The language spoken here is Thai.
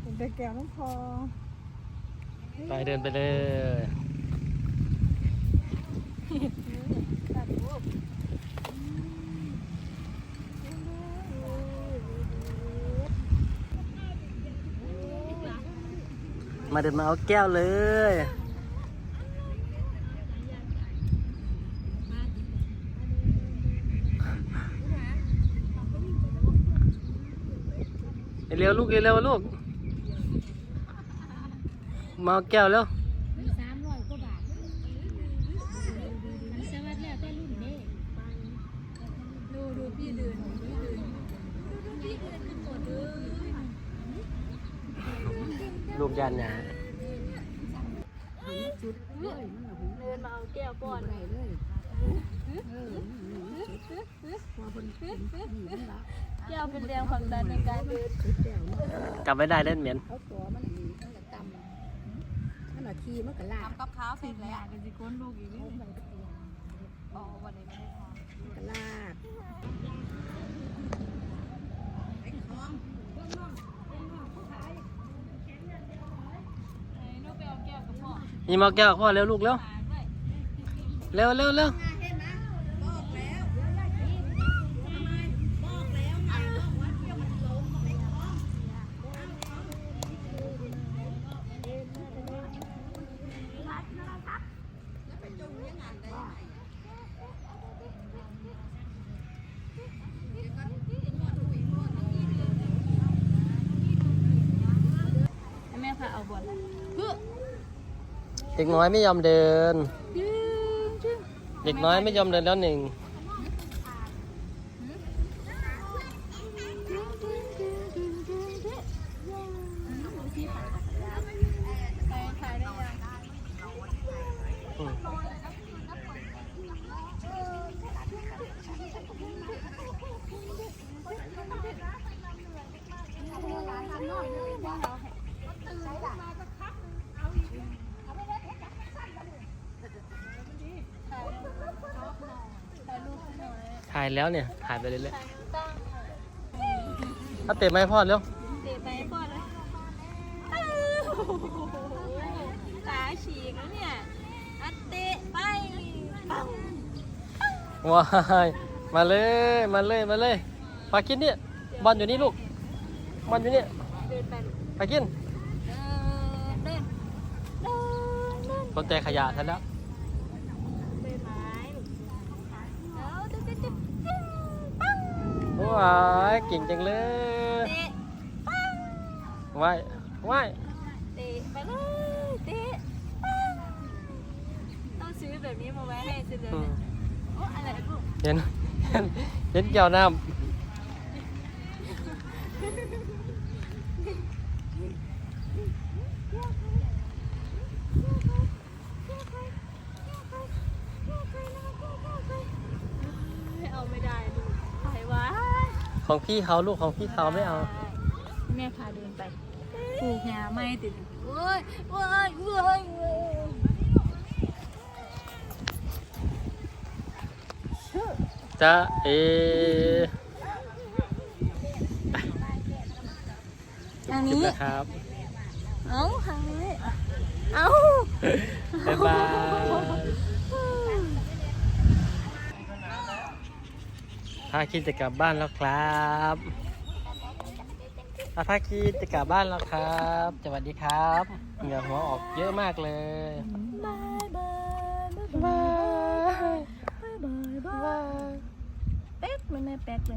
เป็นแต่แก้วน้องพอไปเดินไปเลย มาเดินมาเอาแก้วเลย เร็วลูกเร็วลูก มาเอาแก้วแล้วสามร้อยกว่าบาทมันสวัสดิ์แล้วแต่รุ่นเด้ดูดูพี่เดินพี่เดินดูพี่เดินเป็นตัวเลย นหยาจุดเลยมันเอาหูเดินมาเอาแก้วก่อนไหนเลยเออพอคนนี่มันละแก้วเป็นแรงผลักดันในการเดินจุดแก้วมันกลับไม่ได้เล่นเหม็นเอาตัวมันมีมันละกำมันละทีมันก็ลากกับข้าวเสร็จแล้วกันสิก้นลูกอีกนิดนึงอ๋อวันนี้ไม่ได้ทมันก็ลากำลูกไปเอาแก้วกับพ่อ นี่มาแก้วพ่อเร็วลูกเร็วเร็วเร็วเร็วแม่พาเอาบอล เด็กน้อยไม่ยอมเดิน เด็กน้อยไม่ยอมเดินแล้วหนึ่ง ถ่ายได้ยัง อืม ถ่ายรูปหน่อย ถ่ายแล้วเนี่ย ถ่ายไปเรื่อยถ่ายตั้งๆถ้าเตะไม่พ่อเร็ว เตะไปก่อนเลยตาฉีกแล้วเนี่ยอัดเตะไปปังว้ายมาเลย มาเลย มาเลยปากินเนี่ยบอลอยู่นี่ลูกบอลอยู่เนี่ยเดินไปปากินเดินเดินเดินเดิน สนใจขยะซะแล้ว ใบไม้แล้วตึ๊ดตึ๊ดตึ๊ดตึ๊ดปัง ว้ายเก่งจังเลยเตะปังว่ายว่ายเตะไปเลยเตะปังต้องซื้อแบบนี้มาไว้ให้ซื้อเลยอืมโอ้อะไรลูกเห็นเห็นเห็นแก้วน้ไม่เอาไม่ได้ลูกไปวะำ ของพี่เขาลูกของพี่เขาไม่เอา แม่พาเดินไปปลูกหญ้าไม่ติดโอ้ยโอ้ยโอ้ยโอ้ยจะเอทางคลิปนี้นะครับ เอ้าทางนี้ เอ้าบ๊ายบาย พาคิดจะกลับบ้านแล้วครับอาพาคิดจะกลับบ้านแล้วครับ สวัสดีครับเหงื่อหัวออกเยอะมากเลยบายบายบายบายบายบายเป๊กมันไม่แป๊กเลย